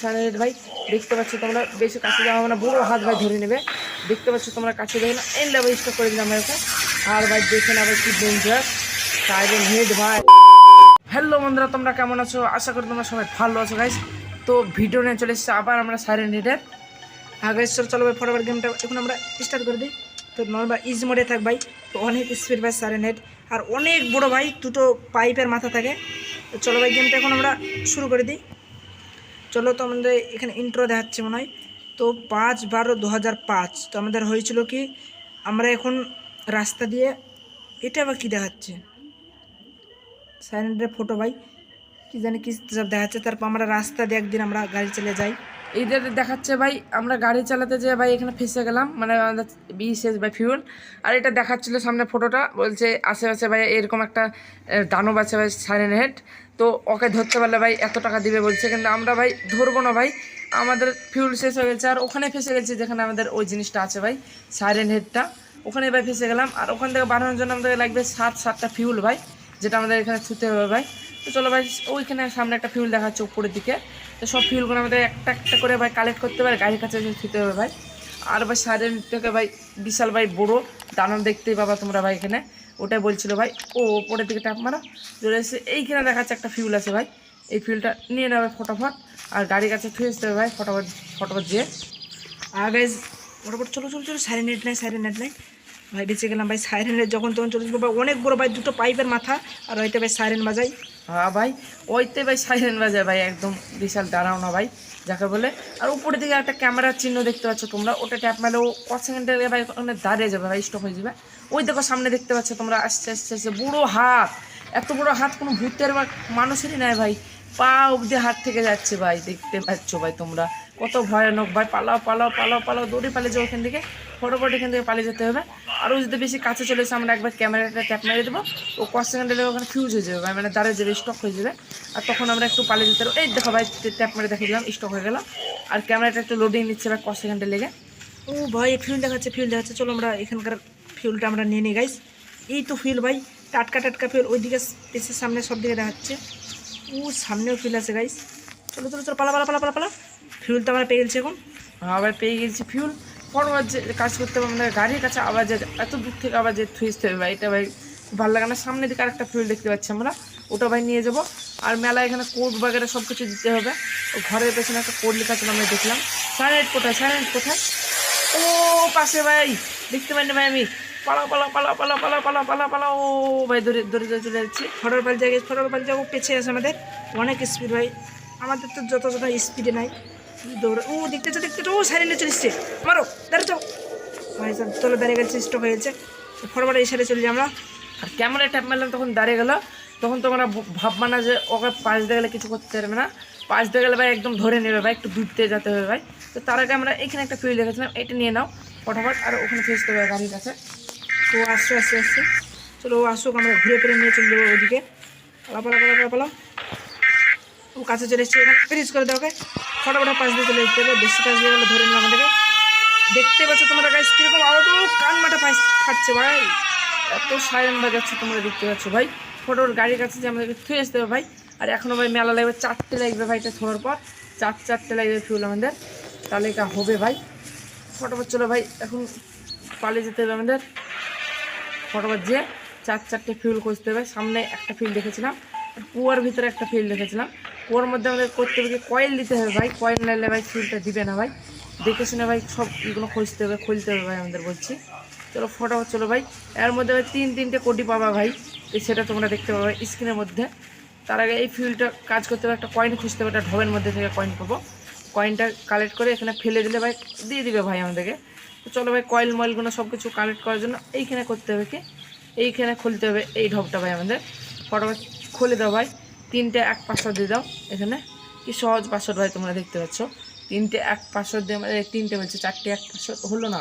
সানের ভাই, দেখতে পাচ্ছ তোমরা, বেশি কাছে যাওয়া হবে না বড় হাত ভাই ধরে নেবে। দেখতে পাচ্ছ তোমরা কাছে দেখে না এন্ড ভাই স্টপ করে দিলাম ওকে। আর ভাই, দেখে না ভাই কি ডেঞ্জার সাইডেন হেড ভাই। হ্যালো বন্ধুরা, তোমরা কেমন আছো? আশা করি তোমরা সবাই ভালো আছো গাইস তো ভিডিও নিয়ে চলে এসেছি, আবার আমরা সাইরেন হেডের। আগে চলো ভাই ফটোবার গেমটা এখন আমরা স্টার্ট করে দিই। তো নর্মাল ইজ মোডে থাক ভাই। তো অনেক স্পিড ভাই সাইরেন হেড। আর অনেক বড় ভাই, দুটো পাইপের মাথা থাকে। তো চলো ভাই গেমটা এখন আমরা শুরু করে দিই। চলো তো আমাদের এখানে ইন্ট্রো দেখাচ্ছে মনে হয়। তো পাঁচ বারো দু পাঁচ। তো আমাদের হয়েছিল কি, আমরা এখন রাস্তা দিয়ে, এটা আবার কী দেখাচ্ছে? সাইলেন্টের ফটো ভাই। কি জানি কি সব দেখাচ্ছে। তারপর আমরা রাস্তা দিয়ে একদিন আমরা গাড়ি চালিয়ে যাই। এইদের দেখাচ্ছে ভাই, আমরা গাড়ি চালাতে যেয়ে ভাই এখানে ফেসে গেলাম। মানে আমাদের বিশেষ ভাই ফিউল আর এটা দেখাচ্ছিল সামনে ফটোটা বলছে, আশেপাশে ভাই এরকম একটা দানব আছে ভাই সাইরেন হেড তো ওকে ধরতে পারলে ভাই এত টাকা দিবে বলছে। কিন্তু আমরা ভাই ধরবো না ভাই। আমাদের ফিউল শেষ হয়ে গেছে। আর ওখানে ফেসে গেছে যেখানে আমাদের ওই জিনিসটা আছে ভাই সাইরেন হেডটা ওখানে ভাই ফেসে গেলাম। আর ওখান থেকে বানানোর জন্য আমাদের লাগবে সাত, সাতটা ফিউল ভাই, যেটা আমাদের এখানে ছুতে হবে ভাই। তো চলো ভাই, ওইখানে সামনে একটা ফিউল দেখাচ্ছে উপরের দিকে। তো সব ফিউলগুলো আমাদের একটা একটা করে ভাই কালেক্ট করতে পারে। গাড়ির কাছে ছুতে হবে ভাই। আর ভাই সাইরেন থেকে ভাই বিশাল ভাই বড়ো দানব দেখতেই পাবা তোমরা ভাই এখানে। ওটাই বলছিল ভাই, ও ওপরের দিকে টাপ মারা চলে এসে এইখানে দেখাচ্ছে একটা ফিউল আছে ভাই। এই ফিউলটা নিয়ে নেবে ফটাফট, আর গাড়ির কাছে থুয়ে আসতে হবে ভাই, ফটাফট ফটাফট যেয়ে। আর গাইজ ফটাফট চলো চলো চলো সাইরেন নেট নাই সাইরেন নেট নাই ভাই, বেঁচে গেলাম ভাই সাইরেন যখন তখন চলে যাব ভাই, অনেক বড় ভাই, দুটো পাইপের মাথা, আর ওইটা ভাই সাইরেন বাজাই। হ্যাঁ ভাই, ওইতে ভাই সাইরেন বাজায় ভাই, একদম বিশাল দাঁড়াও না ভাই। যাকে বলে। আর উপরের দিকে একটা ক্যামেরার চিহ্ন দেখতে পাচ্ছ তোমরা। ওটা ট্যাপ মারলে ও ক সেকেন্ডে ভাই ওখানে দাঁড়িয়ে যাবে ভাই স্টপ হয়ে যাবে। ওই দেখো সামনে দেখতে পাচ্ছ তোমরা, আস্তে আস্তে আস্তে, বুড়ো হাত। এত বড় হাত কোনো ভূতের বা মানুষেরই নাই ভাই। পা অবধি হাত থেকে যাচ্ছে ভাই, দেখতে পাচ্ছ ভাই তোমরা। কত ভয়ানক ভাই, পালাও পালাও পালাও পালাও, দৌড়ে পালিয়ে যাও ওখান থেকে। ফটোফট এখান থেকে পালিয়ে যেতে হবে। আরও যদি বেশি কাছে চলে এসে আমরা একবার ক্যামেরাটা ট্যাপ মেরে দেবো। ও ক সেকেন্ডে ওখানে ফিউজ হয়ে যাবে ভাই মানে দাঁড়িয়ে যাবে স্টক হয়ে যাবে। আর তখন আমরা একটু পালিয়ে যেতে পারব এই দেখো ভাই ট্যাপ মেরে দেখে দিলাম স্টক হয়ে গেল আর ক্যামেরাটা একটু লোডিং নিচ্ছে ভাই ক সেকেন্ডে লেগে। ও ভাই ফিউল দেখাচ্ছে ফিউল দেখাচ্ছে। চলো আমরা এখানকার ফিউলটা আমরা নিয়ে নিই গাইস এই তো ফিউল ভাই, টাটকা টাটকা ফিউল ওইদিকে পেছনের সামনে সব দিকে দেখাচ্ছে। ও, সামনেও ফিল আছে গাইস চলো চলো চলো, পালা পালা পালা পালা পালা। ফিউল তো আমরা পেয়ে গেছি এখন। আবার পেয়ে গেছি ফিউল ফরওয়ার্ড যে কাজ করতে হবে, আমাদের গাড়ির কাছে আবার যে এত দূর থেকে আবার যে থুইতে হবে ভাই, এটা ভাই ভালো লাগে না। সামনে দিকে আরেকটা ফিউল দেখতে পাচ্ছি আমরা, ওটা ভাই নিয়ে যাব। আর মেলা এখানে কোড বাগেরা সব কিছু দিতে হবে। ও ঘরের পেছনে একটা কোড লেখা ছিল, আমরা দেখলাম। সাইলেন্ট কোথায় সাইলেন্ট কোথায়? ও পাশে ভাই, দেখতে পাইনি ভাই আমি। পালা পালা পালা পালা পালা পালা পালা পালা ও ভাই ধরে ধরে ধরে চলে যাচ্ছি। ফটোর পাল জায়গায় ফটোর পাল জায়গা পেছে আছে আমাদের। অনেক স্পিড ভাই। আমাদের তো যত যত স্পিডে নাই। দৌড়ে? ও, দেখতে চো দেখতে ও সাইলেন্টে চলে এসছে। মারো দাঁড়া যাও। ভাই স্যার চলো, দাঁড়িয়ে গেছে স্টপ হয়ে গেছে ফটোফট এই সাইডে চলে যাই আমরা। আর ক্যামেরা ট্যাপ মারলাম, তখন দাঁড়িয়ে গেল। তখন তোমরা ভাববা না যে ওকে পাশ দিয়ে গেলে কিছু করতে পারবে না। পাশ দিয়ে গেলে ভাই একদম ধরে নেবে, ভাই, একটু দূরতে যেতে হবে, ভাই। তো তার আগে আমরা এখানে একটা ফিউল দেখেছিলাম, এটা নিয়ে নাও, ফটাফট। আর ওখানে ফেসতে হবে, গাড়ির কাছে। তো আসছে আসছে আসছে। চলো, ও আসুক, আমরা ঘুরে ফিরে নিয়ে চলে যাব ওইদিকে পালা পালা পালা পালা পালা। ও কাছে চলে এসছে, এখানে ফ্রিজ করে দাও ওকে ফটাফট পাশ দিয়ে চলে যেতে হবে বেশি পাশ দিয়ে গেলে ধরে নিলাম আমাদেরকে। দেখতে পাচ্ছ তোমরা গাছ কীরকম আওয়াজ ও কান পাশ খাচ্ছে ভাই। এত সাইরেন বাজাচ্ছে তোমরা দেখতে পাচ্ছ ভাই। ফটোর গাড়ির কাছে যে আমাদেরকে থুয়ে আসতে হবে ভাই। আর এখনও ভাই মেলা লাগবে, চারটে লাগবে ভাই এটা থোয়ার পর। চার, চারটে লাগবে ফিউল আমাদের। তাহলে এটা হবে ভাই। ফটোফট চলো ভাই, এখন পালিয়ে যেতে হবে আমাদের। ফটোফট যেয়ে চার, চারটে ফিউল খুঁজতে হবে। সামনে একটা ফিল দেখেছিলাম কুয়ার ভিতরে একটা ফিল দেখেছিলাম। কুয়ার মধ্যে আমাদের করতে হবে কয়েল দিতে হবে ভাই। কয়েল নিলে ভাই ফিলটা দিবে না ভাই। দেখে শুনে ভাই সব এগুলো খুঁজতে হবে, খুলতে হবে ভাই আমাদের বলছি। চলো ফটোফট চলো ভাই। এর মধ্যে ভাই তিন, তিনটে কোটি পাবা ভাই। সেটা তোমরা দেখতে পাবে স্ক্রিনের মধ্যে। তার আগে এই ফিউলটা কাজ করতে হবে, একটা কয়েন খুঁজতে হবে, একটা ঢবের মধ্যে থেকে কয়েন পাবো। কয়েনটা কালেক্ট করে এখানে ফেলে দিলে ভাই, দিয়ে দিবে ভাই আমাদেরকে। তো চলো ভাই কয়েল ময়েলগুলো সব কিছু কালেক্ট করার জন্য এইখানে করতে হবে কি? এইখানে খুলতে হবে এই ঢবটা ভাই আমাদের। ফটো খুলে দাও ভাই। তিনটে এক পাঁচশো দিয়ে দাও এখানে। কি সহজ পাঁচশো ভাই তোমরা দেখতে পাচ্ছ। তিনটে এক পাঁচশো দিয়ে আমাদের তিনটে বলছে, চারটে এক পাঁচশো হলো না।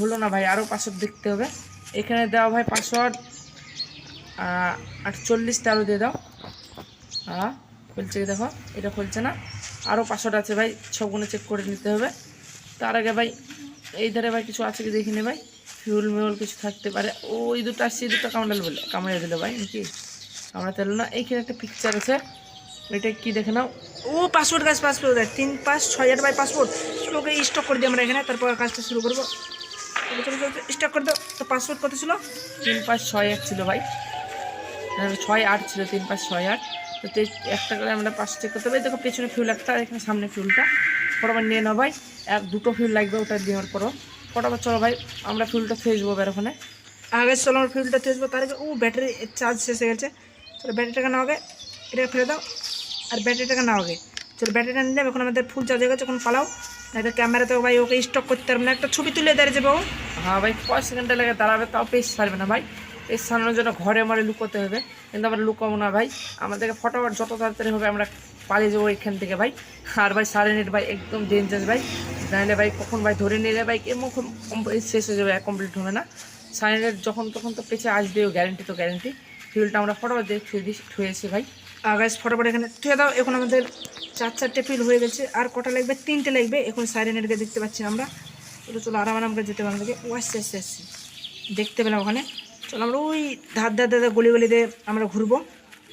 হলো না ভাই আরও পাঁচশো দেখতে হবে। এখানে দেওয়া ভাই পাসওয়ার্ড। আটচল্লিশ তেরো দিয়ে দাও। হ্যাঁ খুলছে কি দেখো, এটা খুলছে না। আরও পাসওয়ার্ড আছে ভাই সবগুলো চেক করে নিতে হবে। তার আগে ভাই, এই ধারে ভাই কিছু আছে কি দেখি নে ভাই? ফিউল মিউল কিছু থাকতে পারে। ওই দুটো আসছে, এই দুটো কামড়াল বলে কামড়ে দিল ভাই, নাকি? কামড়াতে হলো না, এইখানে একটা পিকচার আছে। এটা কি দেখে নাও? ও পাসপোর্ট গাছ পাসপোর্ট গাছ তিন পাঁচ ছয় আট বাই পাসপোর্ট ওকে স্টক করে দিই আমরা এখানে, তারপর কাজটা শুরু করব। স্টক করে দাও। তো পাসপোর্ট কত ছিল? তিন পাঁচ ছয় এক ছিল ভাই। ছয় আট ছিল, তিন পাঁচ ছয় আট। তো একটা করে আমরা পাঁচ চেক করতে হবে। দেখো, পেছনে ফিউল একটা, এখানে সামনে ফিউলটা ফটোবার নিয়ে নাও ভাই। এক, দুটো ফিউল লাগবে ওটা দেওয়ার পরও। ফটোবার চলো ভাই, আমরা ফিউলটা খেয়ে যাব বের ওখানে। আগে চলো, আমার ফিল্ডটা তুলবো তার আগে, ও ব্যাটারি চার্জ শেষ হয়ে গেছে। চলো ব্যাটারিটাকে নাও আগে, এটাকে ফেলে দাও, আর ব্যাটারিটাকে নাও আগে। চলো ব্যাটারিটা নিলাম এখন আমাদের ফুল চার্জ হয়ে গেছে, এখন পালাও। একটা ক্যামেরাতে ভাই ওকে স্টক করতে পারবে না, একটা ছবি তুলে দাঁড়িয়ে যাবে ও। হ্যাঁ ভাই, কয় সেকেন্ডে লেগে দাঁড়াবে তাও পেস ছাড়বে না ভাই। পেস ছাড়ানোর জন্য ঘরে মরে লুকোতে হবে, কিন্তু আমরা লুকাবো না ভাই। আমাদেরকে ফটোফট যত তাড়াতাড়ি হবে আমরা পালিয়ে যাব এখান থেকে ভাই। আর ভাই, সাড়ে নেট ভাই একদম ডেঞ্জার ভাই। নাহলে ভাই কখন ভাই ধরে নিলে ভাই, এমন শেষ হয়ে যাবে কমপ্লিট হবে না। সাড়ে নেট যখন তখন তো পেছে আসবেও গ্যারেন্টি তো গ্যারেন্টি ফিউলটা আমরা ফটোফট দিয়ে থুয়ে দিই থুয়েছি ভাই। আগাজ ফটোফট এখানে তুলে দাও। এখন আমাদের চার চারটে ফিল হয়ে গেছে। আর কটা লাগবে? তিনটে লাগবে। এখন সাইরেনেটকে দেখতে পাচ্ছি আমরা। ওটা চলো, আরাম আরাম করে যেতে পারব ও, আসছে আসছে আসছে। দেখতে পেলাম ওখানে। চলো আমরা ওই ধার ধার ধার গলি গলিতে আমরা ঘুরবো।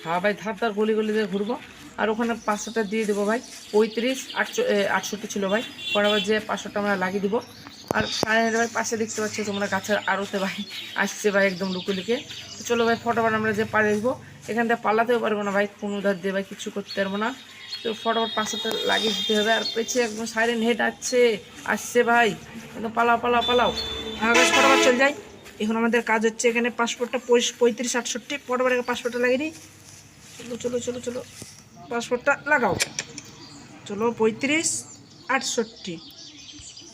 হ্যাঁ ভাই, ধার ধার গলি গলি দিয়ে ঘুরবো। আর ওখানে পাঁচশোটা দিয়ে দেবো ভাই। পঁয়ত্রিশ, আটশো আটষট্টি ছিল ভাই। বরাবর যে পাঁচশোটা আমরা লাগিয়ে দিব। আর সাড়ে ভাই পাশে দেখতে পাচ্ছি তোমরা গাছের আড়তে ভাই আসছে ভাই একদম লুকে লুকে তো চলো ভাই ফটোফট আমরা যে পাড়ে দেখব এখান থেকে পালাতেও পারব না ভাই, কোনো ধার দিয়ে ভাই কিছু করতে পারব না। তো ফটোফট তো লাগিয়ে দিতে হবে, আর পেছে একদম সাইরেন হেড আসছে আসছে ভাই। একদম পালাও পালাও পালাও। আগাজ ফটোফট চলে যাই। এখন আমাদের কাজ হচ্ছে এখানে পাসপোর্টটা পঁয়ত্রিশ, আটষট্টি, ফটোফট পাসপোর্টটা লাগিয়ে দিই। চলো চলো চলো চলো, পাসপোর্টটা লাগাও। চলো, পঁয়ত্রিশ, আটষট্টি।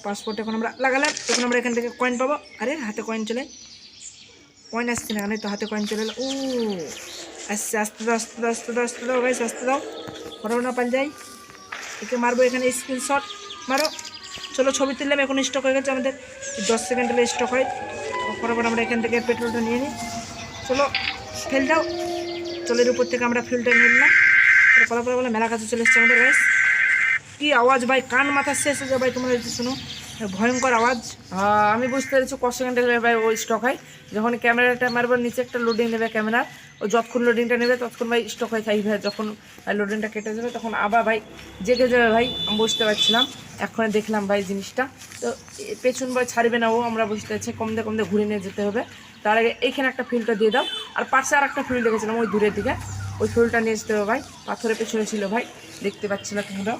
পাসপোর্ট এখন আমরা লাগালাম, এখন আমরা এখান থেকে কয়েন পাবো। আরে, হাতে কয়েন চলে। কয়েন আসছে না তো হাতে কয়েন চলে। ও, আসছে, আস্তে দাও আস্তে দাও আস্তে দাও আস্তে দাও ভাই আস্তে দাও। ফটোফট না পাল যাই একে মারবো এখানে স্ক্রিনশট মারো। চলো, ছবি তুললাম, এখন স্টক হয়ে গেছে আমাদের। দশ সেকেন্ড হলে স্টক হয়। ফটোফট আমরা এখান থেকে পেট্রোলটা নিয়ে নিই। চলো, ফেল দাও। চলের উপর থেকে আমরা ফিলটা নিয়ে নিলাম। পলা পলা বলে মেলা কাছে চলে এসছে আমাদের গাইস কী আওয়াজ, ভাই, কান মাথা শেষ হয়ে যায়, ভাই, তোমরা শোনো। ভয়ঙ্কর আওয়াজ। আমি বুঝতে পেরেছি ক সেকেন্ডে ভাই ওই স্টক হয়। যখন ক্যামেরাটা মারবার নিচে একটা লোডিং নেবে ক্যামেরা ও যতক্ষণ লোডিংটা নেবে ততক্ষণ ভাই স্টক হয়ে থাকবে। যখন লোডিংটা কেটে যাবে তখন আবার ভাই জেগে যাবে ভাই, আমি বুঝতে পারছিলাম। এখন দেখলাম ভাই জিনিসটা। তো পেছন ভাই ছাড়বে না ও, আমরা বুঝতে পারছি, কমদে কমদে ঘুরে নিয়ে যেতে হবে। তার আগে এইখানে একটা ফিল্ডটা দিয়ে দাও। আর পাশে আর একটা ফিল্ড দেখেছিলাম, ওই দূরের দিকে। ওই ফিল্ডটা নিয়ে যেতে হবে ভাই। পাথরের পেছনে ছিল ভাই, দেখতে পাচ্ছি না তোমরা।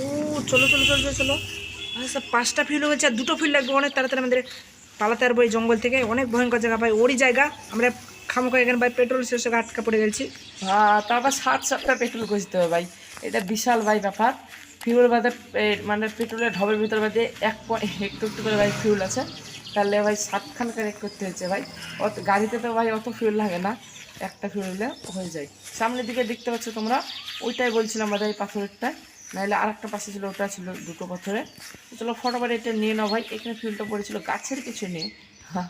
ও চলো চলো চলো চলো। চলো আচ্ছা পাঁচটা ফিল হয়েছে, আর দুটো ফিল লাগবে, অনেক তাড়াতাড়ি আমাদের পালাতে পারব এই জঙ্গল থেকে। অনেক ভয়ঙ্কর জায়গা, ভাই, ওরই জায়গা। আমরা খামোখা এখানে, ভাই পেট্রোল শেষ হয়ে আটকা পড়ে গেছি। হ্যাঁ তারপর সাত সাতটা পেট্রোল খুঁজতে হবে, ভাই। এটা বিশাল, ভাই, ব্যাপার। ফিউল বাদে মানে পেট্রোলের ঢবের ভিতর বাদে এক একটু একটু করে, ভাই ফিউল আছে। তাহলে, ভাই, সাতখান কানেক্ট করতে হয়েছে, ভাই। অত গাড়িতে তো, ভাই, অত ফিউল লাগে না। একটা ফিউল হয়ে যায়। সামনের দিকে দেখতে পাচ্ছ তোমরা, ওইটাই বলছিলাম এই পাথরেরটা নাহলে আর একটা পাশে ছিল, ওটা ছিল দুটো পাথরে। চলো ফটোবার এটা নিয়ে নাও ভাই, এখানে ফিউলটা পড়েছিল, গাছের কিছু নেই। হ্যাঁ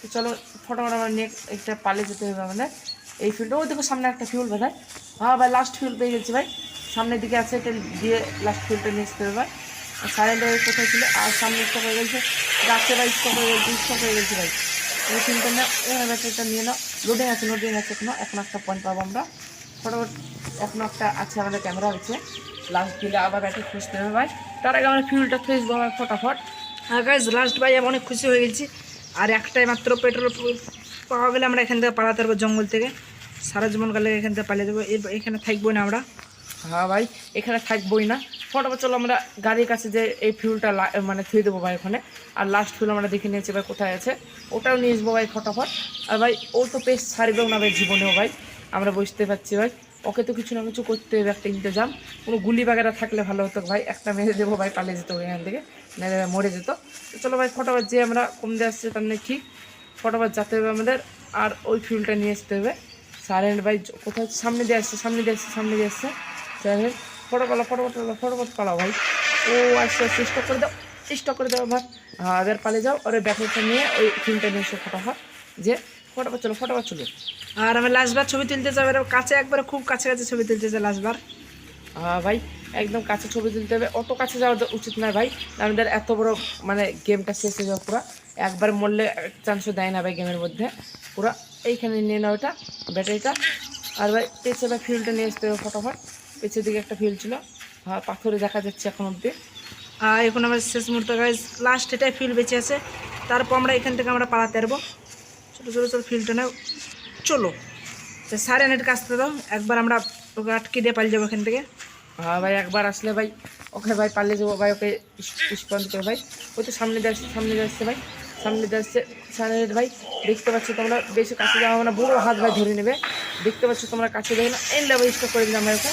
তো চলো ফটোফট আমরা নিয়ে একটা পালিয়ে যেতে হবে আমাদের। এই ফিল্ডটা ওই দেখো সামনে একটা ফিউল ভাই হ্যাঁ ভাই লাস্ট ফিউল পেয়ে গেছি ভাই। সামনের দিকে আছে এটা, দিয়ে লাস্ট ফিউলটা নিয়ে আসতে হবে ভাই। সাইলেন্ট কোথায় ছিল? আর সামনে স্টপ হয়ে গেছে, গাছে ভাই স্টপ হয়ে গেছে স্টপ হয়ে গেছে ভাই। এই ফিল্ডটা না এই ব্যাটারিটা নিয়ে নাও। লোডিং আছে লোডিং আছে এখনও, এখন একটা পয়েন্ট পাবো আমরা। ফটোফট, এখনও একটা আছে আমাদের ক্যামেরা আছে লাস্ট দিলে আবার ব্যাটারি খুঁজতে হবে ভাই তার আগে আমরা ফিউলটা খুঁজবো ভাই ফটাফট। হ্যাঁ গাইজ লাস্ট ভাই আমি অনেক খুশি হয়ে গেছি। আর একটাই মাত্র পেট্রোল পাওয়া গেলে আমরা এখান থেকে পালাতে পারব জঙ্গল থেকে। সারা জীবন গেলে এখান থেকে পালিয়ে যাব। এখানে থাকব না আমরা। হ্যাঁ ভাই, এখানে থাকবোই না। ফটোফট চলো আমরা গাড়ির কাছে যে এই ফিউলটা মানে থুয়ে দেবো ভাই ওখানে। আর লাস্ট ফিউল আমরা দেখে নিয়েছি ভাই কোথায় আছে। ওটাও নিয়ে আসব ভাই ফটাফট। আর ভাই, ও তো পেস ছাড়বেও না ভাই জীবনেও ভাই। আমরা বুঝতে পারছি ভাই। ওকে তো কিছু না কিছু করতে হবে, একটা ইন্তজাম। কোনো গুলি বাগেরা থাকলে ভালো হতো, ভাই। একটা মেরে দেবো, ভাই, পালিয়ে যেত এখান থেকে। ভাই মরে যেত। তো চলো ভাই, ফটোফট যে আমরা কম দিয়ে আসছে তার মানে ঠিক। ফটোফট যেতে হবে আমাদের। আর ওই ফিউলটা নিয়ে আসতে হবে। সাইলেন্ট ভাই কোথায় সামনে দিয়ে আসছে, সামনে দিয়ে আসছে, সামনে দিয়ে আসছে। সাইলেন্ট ফটো পালা ফটো পালা ফটোফট পালাও ভাই। ও আচ্ছা আচ্ছা স্টক করে দাও স্টক করে দাও, ভাই। হ্যাঁ এবার পালিয়ে যাও। আর ওই ব্যাটারিটা নিয়ে ওই ফিল্মটা নিয়ে এসে ফটোফট। যে ফটোফট চলো ফটোফট চলো। আর আমি লাস্টবার ছবি তুলতে যাব এরকম কাছে একবারে খুব কাছে কাছে ছবি তুলতে চাই লাস্টবার হ্যাঁ ভাই একদম কাছে ছবি তুলতে হবে। অত কাছে যাওয়া তো উচিত নয় ভাই। আমাদের এত বড় মানে গেমটা শেষ হয়ে যাওয়া পুরো। একবার মরলে চান্সও দেয় না ভাই গেমের মধ্যে। পুরো এইখানে নিয়ে নাও এটা ব্যাটারিটা আর ভাই পেছে ভাই ফিউলটা নিয়ে আসতে হবে ফটোফট। পেছের দিকে একটা ফিউল ছিল। হ্যাঁ পাথরে দেখা যাচ্ছে এখন অব্দি। আর এখন আমার শেষ মুহূর্ত লাস্ট এটাই ফিল বেঁচে আছে। তারপর আমরা এখান থেকে আমরা পালাতে পারব। চলো ছোটো চলো ফিল্ডটা নাও। চলো। তো সাড়ে নেট কাছতে দাও। একবার আমরা ওকে আটকে দিয়ে পালিয়ে যাব এখান থেকে। হ্যাঁ ভাই, একবার আসলে ভাই, ওকে ভাই পালিয়ে যাব। ভাই, ওকে স্পন্দ করে ভাই। ওই তো সামনে আসছে সামনে আসছে ভাই। সামনে আসছে। সামনে ভাই, দেখতে পাচ্ছ তোমরা বেশি কাছে যাওয়া হবে না, বুড়ো হাত ভাই ধরে নেবে। দেখতে পাচ্ছ তোমরা কাছে দেখে না। এন ভাই স্টপ করে দিলাম ভাই ওকে।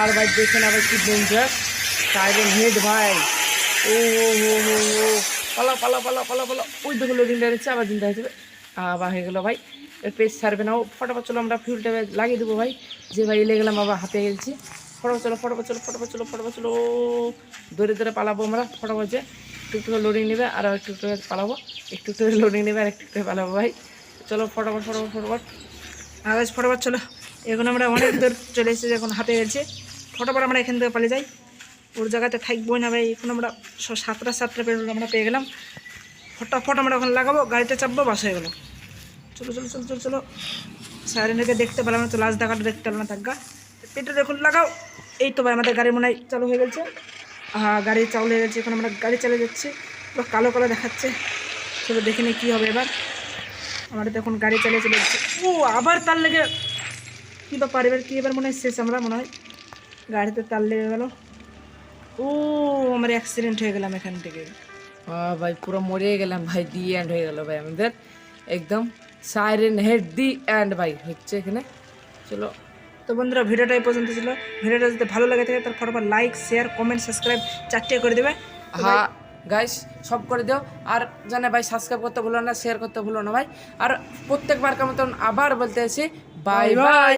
আর ভাই, দেখে না ভাই কি ডেঞ্জার সাইডেন হেড ভাই। ও ও ও ও পালা পালা পালা পালা পালা ওই দেখো লোডিং দিচ্ছে আবার দিন হয়ে আবার হয়ে গেলো ভাই, এর পেজ ছাড়বে না। ও ফটাফট চলো, আমরা ফিউলটা লাগিয়ে দেবো ভাই। যে ভাই এলে গেলাম, আবার হাতে গেছি ফটাফট চলো ফটাফট চলো ফটাফট চলো ফটাফট চলো। দৌড়ে দৌড়ে পালাবো আমরা, ফটাফট যে একটু একটু লোডিং নেবে আর একটু একটু পালাবো। একটু একটু লোডিং নেবে আর একটু একটু পালাবো ভাই। চলো, ফটাফট ফটাফট ফটাফট। আওয়াজ ফটোফট চলো। এখন আমরা অনেক দূর চলে এসেছি, এখন হাতে গেছে। ফটোফট আমরা এখান থেকে পালিয়ে যাই। ওর জায়গাতে থাকবোই না ভাই। এখন আমরা সাতটা সাতটা পেট্রোল আমরা পেয়ে গেলাম। ফটাফট আমরা ওখানে লাগাবো, গাড়িতে চাপবো, বাস হয়ে গেলো। চলো চলো চলো চলো চলো। সাইরেনকে দেখতে পেলাম না তো লাস্ট দেখাটা দেখতে পেলাম না থাকা পেট্রোল এখন লাগাও। এই তো ভাই, আমাদের গাড়ি মনে হয় চালু হয়ে গেছে। গাড়ি চালু হয়ে গেছে, এখন আমরা গাড়ি চালিয়ে যাচ্ছি। পুরো কালো কালো দেখাচ্ছে। চলো, দেখে নিই কী হবে এবার। আমাদের তো এখন গাড়ি চালিয়ে চলে যাচ্ছে। ও, আবার তার লেগে কী বা ব্যাপার এবার কী এবার মনে হয় শেষ আমরা, মনে হয়। গাড়িতে তার লেগে গেল। ও, আমার অ্যাক্সিডেন্ট হয়ে গেলাম এখান থেকে। ভাই পুরো মরে গেলাম ভাই দি অ্যান্ড হয়ে গেল ভাই আমাদের। একদম সাইরেন হেড দি অ্যান্ড ভাই হচ্ছে এখানে। চলো। তো বন্ধুরা ভিডিওটা এই পর্যন্ত ছিল। ভিডিওটা যদি ভালো লাগে থাকে তার ফটোফট লাইক শেয়ার কমেন্ট সাবস্ক্রাইব চারটে করে দেবে। হ্যাঁ গাইস সব করে দিও। আর জানে ভাই সাবস্ক্রাইব করতে ভুলো না শেয়ার করতে ভুলো না ভাই। আর প্রত্যেকবার মতন আবার বলতে আছি বাই বাই